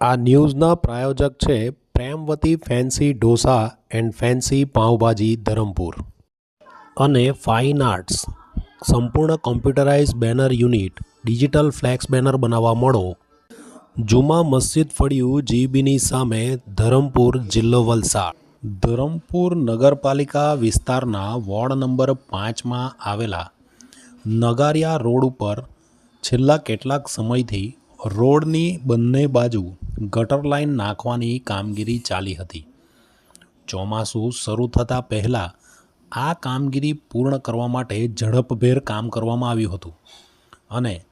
આ ન્યૂઝના પ્રાયોજક છે Premvati fancy dosa and fancy pav bhaji Dharampur. અને ફાઇન આર્ટ્સ. સંપૂર્ણ computerise banner unit, digital flex banner બનાવવા મળો. જુમા મસ્જિદ ફળિયું જીબીની સામે ધરમપુર જિલ્લો વલસાડ. ધરમપુર નગરપાલિકા વિસ્તારના વોર્ડ નંબર પાંચમાં આવેલા નગારિયા રોડ ઉપર છેલ્લા કેટલાક સમયથી રોડની બંને બાજુ ગટર લાઇન નાખવાની કામગીરી ચાલી હતી. ચોમાસું શરૂ થતાં પહેલાં આ કામગીરી પૂર્ણ કરવા માટે ઝડપભેર કામ કરવામાં આવ્યું હતું અને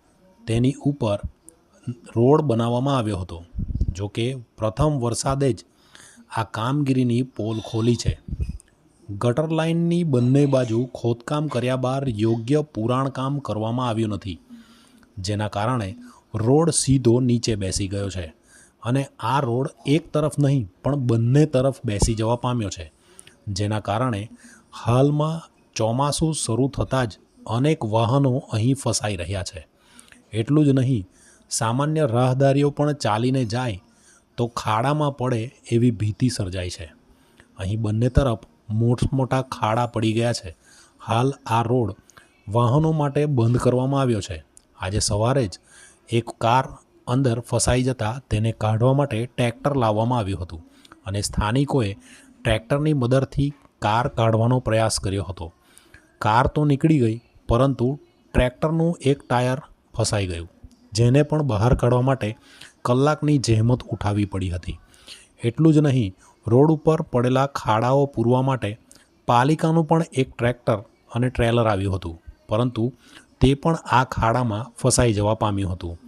તેની ઉપર રોડ બનાવવામાં આવ્યો હતો. જો કે પ્રથમ વરસાદે જ આ કામગીરીની પોલ ખોલી છે. ગટર લાઇનની બંને બાજુ ખોદકામ કર્યા બાદ યોગ્ય પુરાણકામ કરવામાં આવ્યું નથી. જેના કારણે રોડ સીધો નીચે બેસી ગયો છે. અને આ રોડ એક તરફ નહીં, પણ બંને તરફ બેસી જવા પામ્યો છે. જેના કારણે હાલમાં ચોમાસું શરૂ થતાં જ અનેક વાહનો અહીં ફસાઈ રહ્યા છે. એટલું જ નહીં, સામાન્ય રાહદારીઓ પણ ચાલીને જાય તો ખાડામાં પડે એવી ભીતિ સર્જાય છે. અહીં બંને તરફ મોટા ખાડા પડી ગયા છે. હાલ આ રોડ વાહનો માટે બંધ કરવામાં આવ્યો છે. આજે સવારે જ એક કાર અંદર ફસાઈ જતાં તેને કાઢવા માટે ટ્રેક્ટર લાવવામાં આવ્યું હતું અને સ્થાનિકોએ ટ્રેક્ટરની મદદથી કાર કાઢવાનો પ્રયાસ કર્યો હતો. કાર તો નીકળી ગઈ, પરંતુ ટ્રેક્ટરનું એક ટાયર ફસાઈ ગયું, જેને પણ બહાર કાઢવા માટે કલાકની જહેમત ઉઠાવવી પડી હતી. એટલું જ નહીં, રોડ ઉપર પડેલા ખાડાઓ પૂરવા માટે પાલિકાનું પણ એક ટ્રેક્ટર અને ટ્રેલર આવ્યું હતું, પરંતુ તે પણ આ ખાડામાં ફસાઈ જવા પામ્યું હતું.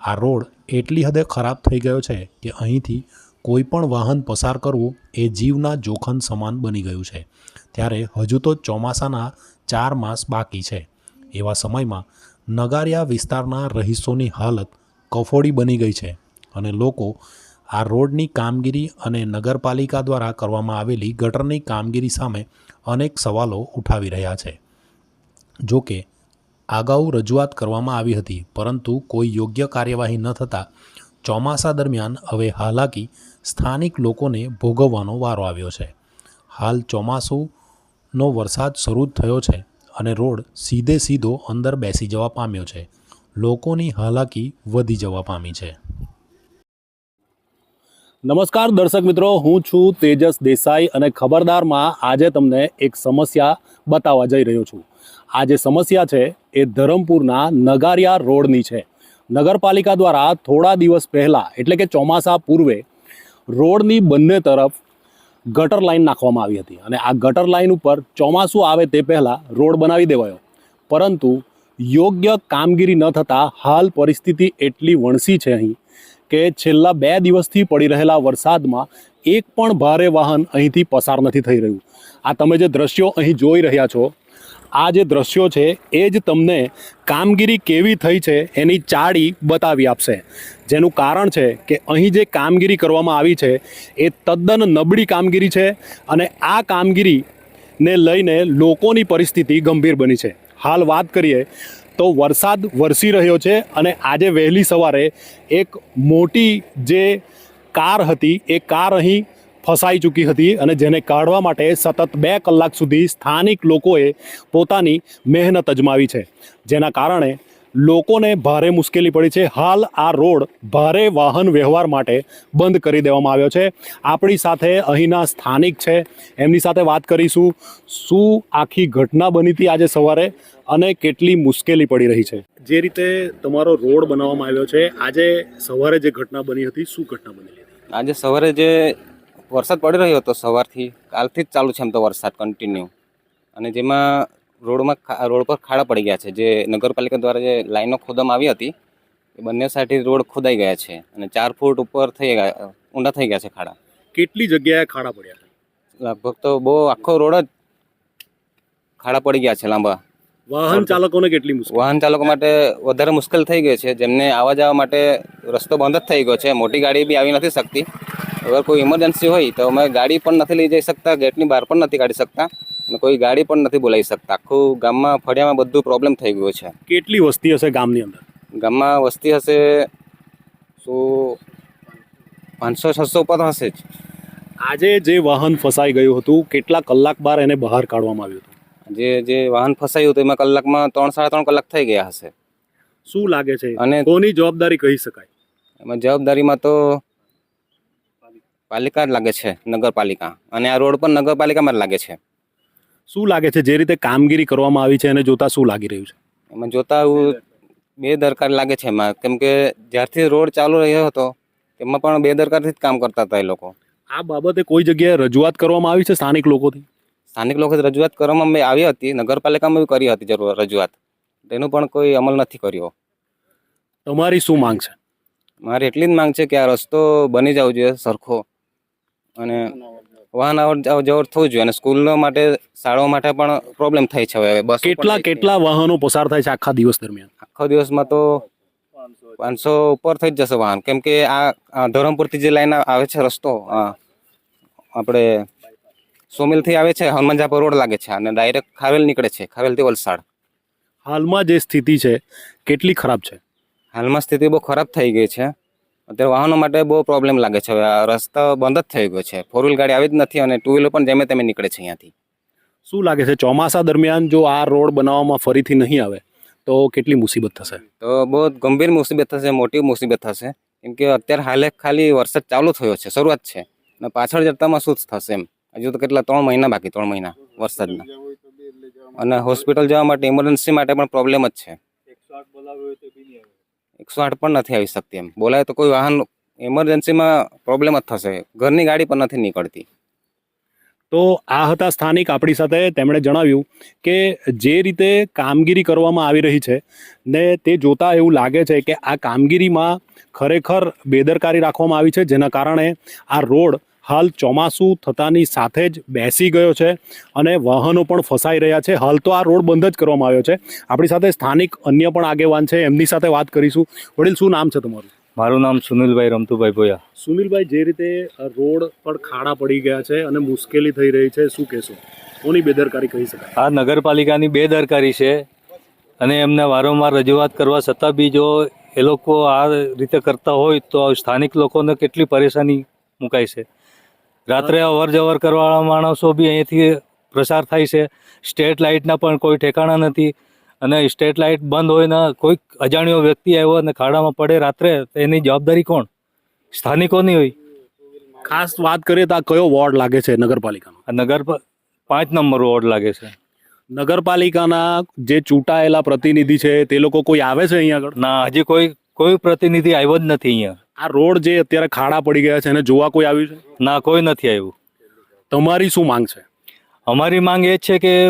આ રોડ એટલી હદે ખરાબ થઈ ગયો છે કે અહીંથી કોઈ પણ વાહન પસાર કરવું એ જીવના જોખમ સમાન બની ગયું છે. ત્યારે હજુ તો ચોમાસાના ચાર માસ બાકી છે. એવા સમયમાં નગારિયા વિસ્તારના રહીશોની હાલત કફોડી બની ગઈ છે અને લોકો આ રોડની કામગીરી અને નગરપાલિકા દ્વારા કરવામાં આવેલી ગટરની કામગીરી સામે અનેક સવાલો ઉઠાવી રહ્યા છે. જો કે અગાઉ રજૂઆત કરવામાં આવી હતી, પરંતુ કોઈ યોગ્ય કાર્યવાહી ન થતાં ચોમાસા દરમિયાન હવે હાલાકી સ્થાનિક લોકોને ભોગવવાનો વારો આવ્યો છે. હાલ ચોમાસુનો વરસાદ શરૂ થયો છે અને રોડ સીધે સીધો અંદર બેસી જવા પામ્યો છે. લોકોની હાલાકી વધી જવા પામી છે. નમસ્કાર દર્શક મિત્રો, હું છું તેજસ દેસાઈ અને ખબરદારમાં આજે તમને એક સમસ્યા બતાવવા જઈ રહ્યો છું. આ જે સમસ્યા છે એ ધરમપુરના નગારિયા રોડની છે. નગરપાલિકા દ્વારા થોડા દિવસ પહેલાં, એટલે કે ચોમાસા પૂર્વે, રોડની બંને તરફ ગટર લાઈન નાખવામાં આવી હતી અને આ ગટર લાઇન ઉપર ચોમાસું આવે તે પહેલાં રોડ બનાવી દેવાયો. પરંતુ યોગ્ય કામગીરી ન થતાં હાલ પરિસ્થિતિ એટલી વણસી છે અહીં કે છેલ્લા બે દિવસથી પડી રહેલા વરસાદમાં એક પણ ભારે વાહન અહીંથી પસાર નથી થઈ રહ્યું. આ તમે જે દ્રશ્યો અહીં જોઈ રહ્યા છો આ જે દ્રશ્યો છે, એ જ તમને કામગીરી કેવી થઈ છે, એની ચાડી બતાવી આપશે. જેનું કારણ છે કે અહીં જે કામગીરી કરવામાં આવી છે, એ તદ્દન નબળી કામગીરી છે અને આ કામગીરીને લઈને લોકોની પરિસ્થિતિ ગંભીર બની છે. હાલ વાત કરીએ તો વરસાદ વરસી રહ્યો છે અને આજે વહેલી સવારે એક મોટી જે કાર હતી, એ કાર અહીં ફસાઈ ચૂકી હતી અને જેને કાઢવા માટે સતત બે કલાક સુધી સ્થાનિક લોકોએ પોતાની મહેનત અજમાવી છે. જેના કારણે લોકોને ભારે મુશ્કેલી પડી છે. હાલ આ રોડ ભારે વાહન વ્યવહાર માટે બંધ કરી દેવામાં આવ્યો છે. આપણી સાથે અહીંના સ્થાનિક છે. એમની સાથે વાત કરીશું. શું આખી ઘટના બની હતી આજે સવારે અને કેટલી મુશ્કેલી પડી રહી છે? જે રીતે તમારો રોડ બનાવવામાં આવ્યો છે આજે સવારે જે ઘટના બની હતી શું ઘટના બની હતી? આજે સવારે જે વરસાદ પડી રહ્યો હતો સવારથી કાલથી જ ચાલુ છે એમ તો વરસાદ કન્ટિન્યુ અને જેમાં રોડમાં રોડ પર ખાડા પડી ગયા છે. જે નગરપાલિકા દ્વારા જે લાઈનો ખોદવામાં આવી હતી એ બંને સાઈડથી રોડ ખોદાઈ ગયા છે. અને ચાર ફૂટ ઉપર થઈ ગયા ઊંડા થઈ ગયા છે ખાડા. કેટલી જગ્યાએ ખાડા પડ્યા લગભગ તો બહુ આખો રોડ જ ખાડા પડી ગયા છે લાંબા. વાહન ચાલકોને કેટલી મુશ્કેલ? વાહન ચાલકો માટે વધારે મુશ્કેલ થઈ ગઈ છે. જેમને આવવા જવા માટે રસ્તો બંધ જ થઈ ગયો છે. મોટી ગાડી બી આવી નથી શકતી. અગર કોઈ ઇમરજન્સી હોય તો અમે ગાડી પણ નથી લઈ જઈ શકતા ગેટની બહાર પણ નથી કાઢી શકતા અને કોઈ ગાડી પણ નથી બોલાવી શકતા. આખું ગામમાં ફળિયામાં બધું પ્રોબ્લેમ થઈ ગયો છે. કેટલી વસ્તી હશે ગામની અંદર? ગામમાં વસ્તી હશે શું પાંચસો છસો ઉપર હશે જ. આજે જે વાહન ફસાઈ ગયું હતું કેટલા કલાક બાર એને બહાર કાઢવામાં આવ્યું હતું? જે જે વાહન ફસાયું હતું એમાં કલાકમાં ત્રણ સાડા ત્રણ કલાક થઈ ગયા હશે. શું લાગે છે? અને કોની જવાબદારી કહી શકાય? એમાં જવાબદારીમાં તો પાલિકા જ લાગે છે નગરપાલિકા. અને આ રોડ પણ નગરપાલિકામાં જ લાગે છે. શું લાગે છે જે રીતે કામગીરી કરવામાં આવી છે એને જોતા શું લાગી રહ્યું છે? એમાં જોતા એવું બે દરકાર લાગે છે એમાં. કેમ કે જ્યારથી રોડ ચાલુ રહ્યો હતો તેમાં પણ બે દરકારથી જ કામ કરતા હતા એ લોકો. આ બાબતે કોઈ જગ્યાએ રજૂઆત કરવામાં આવી છે સ્થાનિક લોકોથી? સ્થાનિક લોકો રજૂઆત કરવામાં મેં આવી હતી નગરપાલિકામાં બી કરી હતી જરૂર રજૂઆત. તેનો પણ કોઈ અમલ નથી કર્યો. તમારી શું માંગ છે? મારી એટલી જ માંગ છે કે આ રસ્તો બની જવો જોઈએ સરખો. અને વાહન અવર જવર થવું જોઈએ અને સ્કૂલો માટે શાળાઓ માટે પણ પ્રોબ્લેમ થાય છે હવે. બસ કેટલા કેટલા વાહનો પસાર થાય છે આખા દિવસ દરમિયાન? આખો દિવસમાં તો પાંચસો ઉપર થઈ જ જશે વાહન. કેમ કે આ ધરમપુરથી જે લાઈન આવે છે રસ્તો આપણે સોમિલથી આવે છે હનુમાનજાપર રોડ લાગે છે અને ડાયરેક્ટ ખાવેલ નીકળે છે ખાવેલથી વલસાડ. હાલમાં જે સ્થિતિ છે કેટલી ખરાબ છે? હાલમાં સ્થિતિ બહુ ખરાબ થઈ ગઈ છે. અત્યારે વાહનો માટે બહુ પ્રોબ્લેમ લાગે છે. હવે આ રસ્તો બંધ જ થઈ ગયો છે. ફોર વ્હીલ ગાડી આવી જ નથી અને ટુ વ્હીલર પણ જેમે તેમે નીકળે છે અહીંયાથી. શું લાગે છે ચોમાસા દરમિયાન જો આ રોડ બનાવવામાં ફરીથી નહીં આવે તો કેટલી મુસીબત થશે? તો બહુ ગંભીર મુસીબત થશે મોટી મુસીબત થશે. કેમ કે અત્યારે હાલે ખાલી વરસાદ ચાલુ થયો છે શરૂઆત છે. અને પાછળ જતામાં શું થશે એમ? હજુ તો કેટલા ત્રણ મહિના બાકી ત્રણ મહિના વરસાદના. અને હોસ્પિટલ જવા માટે ઇમરજન્સી માટે પણ પ્રોબ્લેમ જ છે. એકસો આઠ પણ નથી આવી શકતી એમ. બોલાય તો કોઈ વાહન ઇમરજન્સીમાં પ્રોબ્લેમ જ થશે. ઘરની ગાડી પણ નથી નીકળતી. તો આ હતા સ્થાનિક આપણી સાથે. તેમણે જણાવ્યું કે જે રીતે કામગીરી કરવામાં આવી રહી છે ને તે જોતાં એવું લાગે છે કે આ કામગીરીમાં ખરેખર બેદરકારી રાખવામાં આવી છે, જેના કારણે આ રોડ હાલ ચોમાસું થતાની સાથે જ બેસી ગયો છે અને વાહનો પણ ફસાઈ રહ્યા છે. હાલ તો આ રોડ બંધ જ કરવામાં આવ્યો છે. આપણી સાથે સ્થાનિક અન્ય પણ આગેવાન છે. એમની સાથે વાત કરીશું. વડીલ શું નામ છે તમારું? મારું નામ સુનિલભાઈ રમતુભાઈ ભોયા. સુનિલભાઈ જે રીતે રોડ પર ખાડા પડી ગયા છે અને મુશ્કેલી થઈ રહી છે શું કહેશો? કોની બેદરકારી કહી શકાય? આ નગરપાલિકાની બેદરકારી છે અને એમને વારંવાર રજૂઆત કરવા છતાં બી જો એ લોકો આ રીતે કરતા હોય તો સ્થાનિક લોકોને કેટલી પરેશાની મુકાય છે. રાત્રે અવર જવર કરવાવાળા માણસો બી અહીંથી પ્રસાર થાય છે. સ્ટેટ લાઇટના પણ કોઈ ઠેકાણા નથી. અને સ્ટેટ લાઇટ બંધ હોય ને કોઈક અજાણ્યો વ્યક્તિ આવ્યો અને ખાડામાં પડે રાત્રે તો એની જવાબદારી કોણ? સ્થાનિકોની હોય. ખાસ વાત કરીએ તો આ કયો વોર્ડ લાગે છે નગરપાલિકાનો? નગર પાંચ નંબર વોર્ડ લાગે છે. નગરપાલિકાના જે ચૂંટાયેલા પ્રતિનિધિ છે તે લોકો કોઈ આવે છે અહીંયા આગળ? ના હજી કોઈ કોઈ પ્રતિનિધિ આવ્યો જ નથી અહીંયા. આ રોડ જે અત્યારે ખાડા પડી ગયા છે એને જોવા કોઈ આવ્યું છે? ના કોઈ નથી આવ્યું. તમારી શું માંગ છે? અમારી માંગ એ છે કે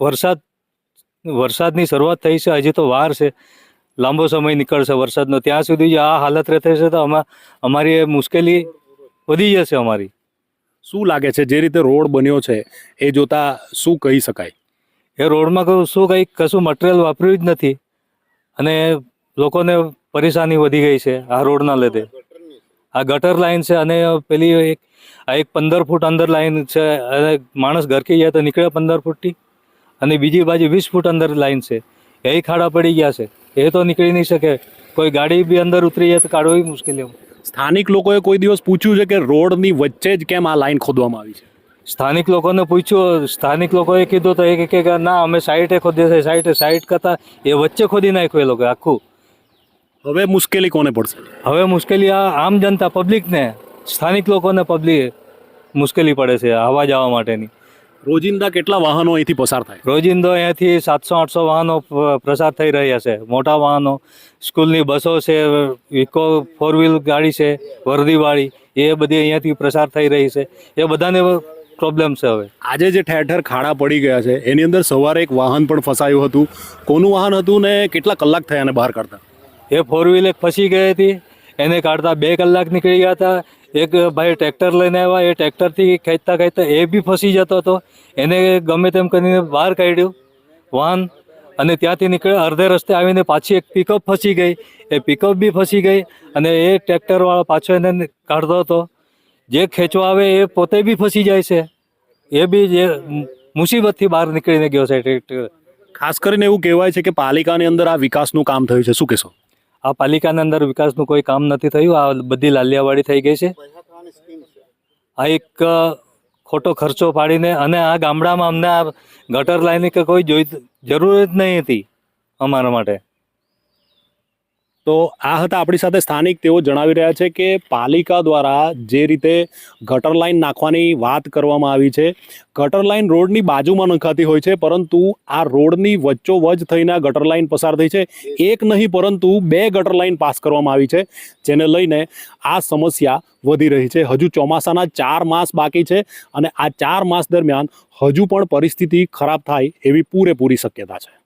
વરસાદ વરસાદની શરૂઆત થઈ છે હજી તો વાર છે. લાંબો સમય નીકળશે વરસાદનો. ત્યાં સુધી જો આ હાલત રહેશે તો અમા અમારી એ મુશ્કેલી વધી જશે અમારી. શું લાગે છે જે રીતે રોડ બન્યો છે એ જોતા શું કહી શકાય? એ રોડમાં શું કંઈ કશું મટીરિયલ વાપર્યું જ નથી. અને લોકોને પરેશાની વધી ગઈ છે આ રોડના લીધે. આ ગટર લાઈન છે અને પેલી એક આ એક પંદર ફૂટ અંદર લાઈન છે અને માણસ ઘરકી જાય તો નીકળે પંદર ફૂટથી. અને બીજી બાજુ વીસ ફૂટ અંદર લાઈન છે. એ ખાડા પડી ગયા છે. એ તો નીકળી નહીં શકે. કોઈ ગાડી બી અંદર ઉતરી જાય તો કાઢવી મુશ્કેલી સ્થાનિક લોકોએ કોઈ દિવસ પૂછ્યું છે કે રોડની વચ્ચે જ કેમ આ લાઈન ખોદવામાં આવી છે? સ્થાનિક લોકોને પૂછ્યું. સ્થાનિક લોકોએ કીધું તો એ કે ના અમે સાઈડે ખોદી છીએ. સાઈડે સાઈડ કરતા એ વચ્ચે ખોદી નાખ્યું એ લોકોએ આખું. હવે મુશ્કેલી કોને પડશે? હવે મુશ્કેલી આ આમ જનતા પબ્લિકને સ્થાનિક લોકોને પબ્લિક મુશ્કેલી પડે છે આવવા જવા માટેની. રોજિંદા કેટલા વાહનો અહીંથી પસાર થાય? રોજિંદો અહીંયાથી સાતસો આઠસો વાહનો પ્રસાર થઈ રહ્યા છે. મોટા વાહનો સ્કૂલની બસો છે ઇકો ફોર વ્હીલ ગાડી છે વર્દીવાળી એ બધી અહીંયાથી પ્રસાર થઈ રહી છે. એ બધાને પ્રોબ્લેમ છે હવે. આજે જે ઠેર ઠેર ખાડા પડી ગયા છે એની અંદર સવારે એક વાહન પણ ફસાયું હતું. કોનું વાહન હતું ને કેટલા કલાક થયા એને બહાર કાઢતા? એ ફોર વ્હીલ એક ફસી ગઈ હતી. એને કાઢતા બે કલાક નીકળી ગયા હતા. એક ભાઈ ટ્રેક્ટર લઈને આવ્યા. એ ટ્રેક્ટરથી ખેંચતા ખેંચતા એ બી ફસી જતો હતો. એને ગમે તેમ કરીને બહાર કાઢ્યું. વાહન અને ત્યાંથી નીકળે અડધે રસ્તે આવીને પાછી એક પિકઅપ ફસી ગઈ. એ પિકઅપ બી ફસી ગઈ અને એ ટ્રેક્ટરવાળો પાછો એને કાઢતો હતો. જે ખેંચવા આવે એ પોતે બી ફસી જાય છે. એ બી જે મુસીબતથી બહાર નીકળીને ગયો છે. ટ્રેક્ટર ખાસ કરીને એવું કહેવાય છે કે પાલિકાની અંદર આ વિકાસનું કામ થયું છે. શું કહેશો? આ પાલિકાના અંદર વિકાસનું કોઈ કામ નથી થયું. આ બધી લાલિયાવાડી થઈ ગઈ છે. આ એક ખોટો ખર્ચો પાડીને અને આ ગામડામાં અમને આ ગટર લાઈનની કે કોઈ જોઈ, જરૂર જ નહીં હતી અમારા માટે. તો આ હતા આપણી સાથે સ્થાનિક. તેઓ જણાવી રહ્યા છે કે પાલિકા દ્વારા જે રીતે ગટર લાઈન નાખવાની વાત કરવામાં આવી છે, ગટર લાઇન રોડની બાજુમાં નખાતી હોય છે, પરંતુ આ રોડની વચ્ચોવચ થઈને ગટર લાઇન પસાર થઈ છે. એક નહીં, પરંતુ બે ગટર લાઇન પાસ કરવામાં આવી છે, જેને લઈને આ સમસ્યા વધી રહી છે. હજુ ચોમાસાના ચાર માસ બાકી છે અને આ ચાર માસ દરમિયાન હજુ પણ પરિસ્થિતિ ખરાબ થાય એવી પૂરેપૂરી શક્યતા છે.